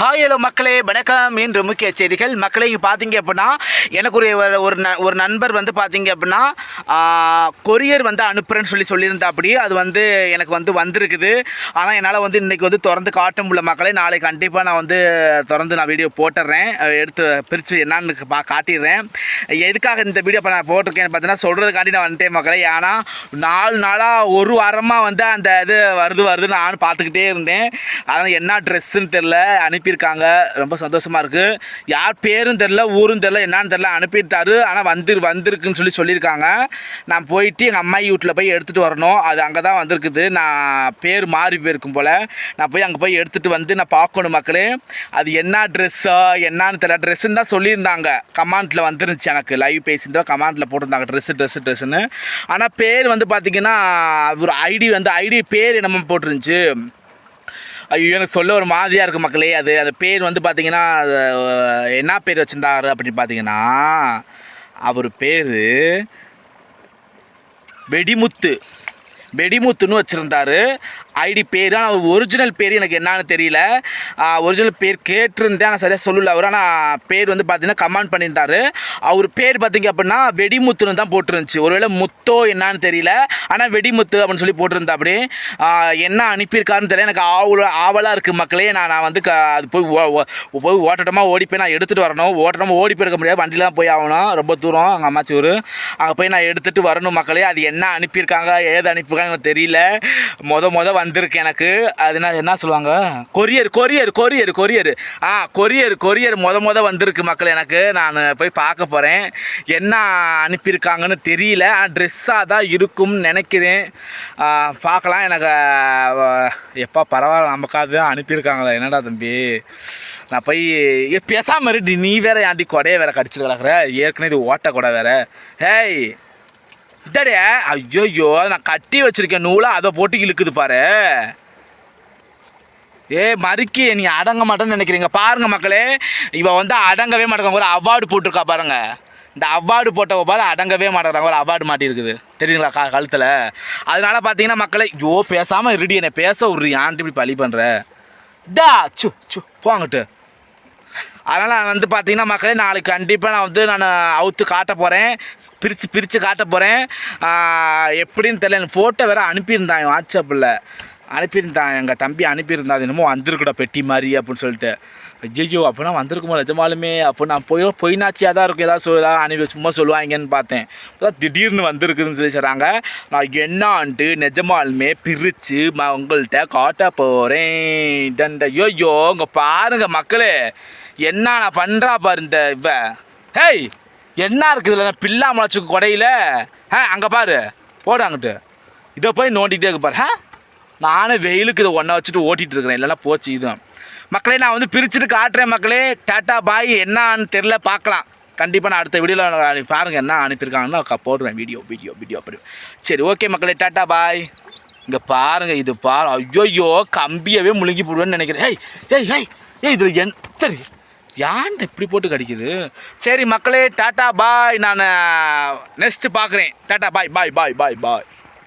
Hi hello மக்களே. வணக்கம். இன்று முக்கிய செய்திகள். மக்களே இங்கே பார்த்தீங்க அப்படின்னா எனக்கு ஒரு ஒரு- ந- ஒரு நண்பர் வந்து பார்த்தீங்க அப்படின்னா கொரியர் வந்து அனுப்புகிறேன்னு சொல்லி சொல்லியிருந்தா அப்படி அது வந்து எனக்கு வந்து வந்திருக்குது. ஆனால் என்னால் வந்து இன்றைக்கி வந்து திறந்து காட்ட முடியல மக்களே. நாளைக்கு கண்டிப்பாக நான் வந்து திறந்து நான் வீடியோ போட்டுடுறேன் எடுத்து பிரித்து என்னான்னு பா காட்டிடுறேன். எதுக்காக இந்த வீடியோ இப்போ நான் போட்டிருக்கேன் பார்த்தீங்கன்னா சொல்கிறதுக்காண்டி நான் வந்துட்டேன் மக்களே. ஏன்னா நாலு நாளாக ஒரு வாரமாக வந்து அந்த இது வருது வருது நான் பார்த்துக்கிட்டே இருந்தேன். அதனால் என்ன ட்ரெஸ்ஸுன்னு தெரில அனுப்பி அனுப்பியிருக்காங்க. ரொம்ப சந்தோஷமாக இருக்குது யார் பேரும் தெரில ஊரும் தெரில என்னான்னு தெரில அனுப்பிட்டாரு ஆனால் வந்து வந்திருக்குன்னு சொல்லி சொல்லியிருக்காங்க. நான் போயிட்டு எங்கள் அம்மாயி வீட்டில் போய் எடுத்துகிட்டு வரணும். அது அங்கே தான் வந்திருக்குது. நான் பேர் மாறி போயிருக்கும் போல். நான் போய் அங்கே போய் எடுத்துகிட்டு வந்து நான் பார்க்கணும் மக்களே. அது என்ன ட்ரெஸ்ஸோ என்னன்னு தெரியல. ட்ரெஸ்ஸுன்னு தான் சொல்லியிருந்தாங்க. கமாண்டில் வந்துருந்துச்சு எனக்கு. லைவ் பேசிட்டு கமாண்டில் போட்டிருந்தாங்க. ட்ரெஸ்ஸு ட்ரெஸ்ஸு ட்ரெஸ்ஸுன்னு ஆனால் பேர் வந்து பார்த்திங்கன்னா ஒரு ஐடி வந்து ஐடி பேர் என்னமோ போட்டிருந்துச்சு. ஐயோ எனக்கு சொல்ல ஒரு மாதிரியாக இருக்குது மக்களே. அது அந்த பேர் வந்து பார்த்தீங்கன்னா என்ன பேர் வச்சுருந்தாரு அப்படின்னு பார்த்தீங்கன்னா அவர் பேர் வெடிமுத்து. வெடிமுத்துன்னு வச்சுருந்தாரு. ஐடி பேர் ஆனால் ஒரிஜினல் பேர் எனக்கு என்னன்னு தெரியல. ஒரிஜினல் பேர் கேட்டிருந்தேன் ஆனால் சரியாக சொல்லல அவர். ஆனால் பேர் வந்து பார்த்தீங்கன்னா கமெண்ட் பண்ணியிருந்தாரு. அவர் பேர் பார்த்தீங்க அப்படின்னா வெடிமுத்துன்னு தான் போட்டிருந்துச்சு. ஒருவேளை முத்தோ என்னன்னு தெரியல. ஆனால் வெடிமுத்து அப்படின்னு சொல்லி போட்டிருந்தா அப்படி என்ன அனுப்பியிருக்காருன்னு தெரியல. எனக்கு ஆவல ஆவலாக இருக்குது மக்களே. நான் நான் வந்து க அது போய் ஓ- ஓ- போய் ஓட்டட்டமாக ஓடி போய் நான் எடுத்துகிட்டு வரணும். ஓட்டட்டமாக ஓடி போயிருக்க முடியாது. வண்டிலாம் போய் ஆகணும். ரொம்ப தூரம் அங்கே அம்மாச்சி ஊர் அங்கே போய் நான் எடுத்துகிட்டு வரணும் மக்களே. அது என்ன அனுப்பியிருக்காங்க ஏது அனுப்பியிருக்காங்க தெரியல. தெரியல மொத வந்து வந்திருக்கு எனக்கு. அது என்ன என்ன சொல்லுவாங்க? Courier courier courier courier. ஆ கொரியர் கொரியர் மொத மொத வந்திருக்கு மக்கள் எனக்கு. நான் போய் பார்க்க போகிறேன் என்ன அனுப்பியிருக்காங்கன்னு தெரியல. ட்ரெஸ்ஸாக தான் இருக்கும்னு நினைக்கிறேன். பார்க்கலாம். எனக்கு எப்போ பரவாயில்ல. நமக்காவது தான் அனுப்பியிருக்காங்களே. என்னடா தம்பி? நான் போய் ஏ பேசாம இருடி. நீ வேற ஏன்டி கொடையை வேற கடிச்சிட்டு கிடக்குற? ஏற்கனவே இது ஓட்ட கொடை வேற. ஹேய் அடடே ஐயோயோ நான் கட்டி வச்சிருக்கேன் நூலை அதை போட்டு இழுக்குது பாரு. ஏ மறுக்கி நீ அடங்க மாட்டேன்னு நினைக்கிறீங்க. பாருங்க மக்களே இவள் வந்து அடங்கவே மாட்டேங்க ஒரு அவார்டு போட்டிருக்கா பாருங்க. இந்த அவார்டு போட்டவ பாரு அடங்கவே மாட்டேங்கிறாங்க. ஒரு அவார்டு மாட்டியிருக்குது. தெரியுங்களா கா கழுத்தில்? அதனால பார்த்தீங்கன்னா மக்களே ஐயோ பேசாமல் இருடி என்னை பேச விட்றி. ஆண்டு இப்படி பழி பண்ணுற டா சு சு போங்கிட்டு அதனால் நான் வந்து பார்த்தீங்கன்னா மக்களே நாளைக்கு கண்டிப்பாக நான் வந்து நான் அவுத்து காட்ட போகிறேன் பிரித்து பிரித்து காட்ட போகிறேன் எப்படின்னு தெரியல. எனக்கு ஃபோட்டோ வேறு அனுப்பியிருந்தான் என் வாட்ஸ்அப்பில் அனுப்பியிருந்தான் எங்கள் தம்பி அனுப்பியிருந்தான் அது என்னமோ வந்திருக்கூட பெட்டி மாதிரி அப்படின்னு சொல்லிட்டு. ஐயோ அப்படின்னா வந்திருக்குமோ நிஜமாலுமே. அப்போ நான் போய் பொய்னாச்சியாக தான் இருக்கும். ஏதாவது சொல் அனுப்பி சும்மா சொல்லுவாங்கன்னு பார்த்தேன். இப்போதான் திடீர்னு வந்திருக்குதுன்னு சொல்லி சொல்கிறாங்க நான் என்னான்ட்டு நிஜமாலுமே பிரித்து ம உங்கள்கிட்ட காட்ட போகிறேன் டண்ட ஐயோ இங்கே பாருங்கள் மக்களே. என்ன நான் பண்ணுறா பாரு இந்த இவ. ஹேய் என்ன இருக்குது இல்லை பில்லா முளைச்சுக்கு கொடையில். ஆ அங்கே பாரு. போடு அங்கிட்டு. இதை போய் நோண்டிகிட்டே இருக்கு பாரு. ஹே நானே வெயிலுக்கு இதை ஒன்றா வச்சுட்டு ஓட்டிகிட்டு இருக்கிறேன். இல்லைன்னா போச்சு இதுவும் மக்களே நான் வந்து பிரிச்சுட்டு காட்டுறேன் மக்களே. டாட்டா பாய் என்னான்னு தெரில பார்க்கலாம். கண்டிப்பாக நான் அடுத்த வீடியோவில் பாருங்கள் என்ன அனுப்பியிருக்காங்கன்னு போடுறேன் போடுவேன் வீடியோ வீடியோ வீடியோ அப்படி. சரி ஓகே மக்களே டாட்டா பாய். இங்கே பாருங்க இது பாரு ஐயோயோ கம்பியவே முழுங்கி போடுவேன்னு நினைக்கிறேன். ஏய் ஏய் ஏய் ஏய் இது என் சரி. ஏன்டா இப்படி போட்டு கடிக்குது? சரி மக்களே டாட்டா பாய் நான் நெக்ஸ்ட்டு பார்க்குறேன். Tata bye bye bye bye bye.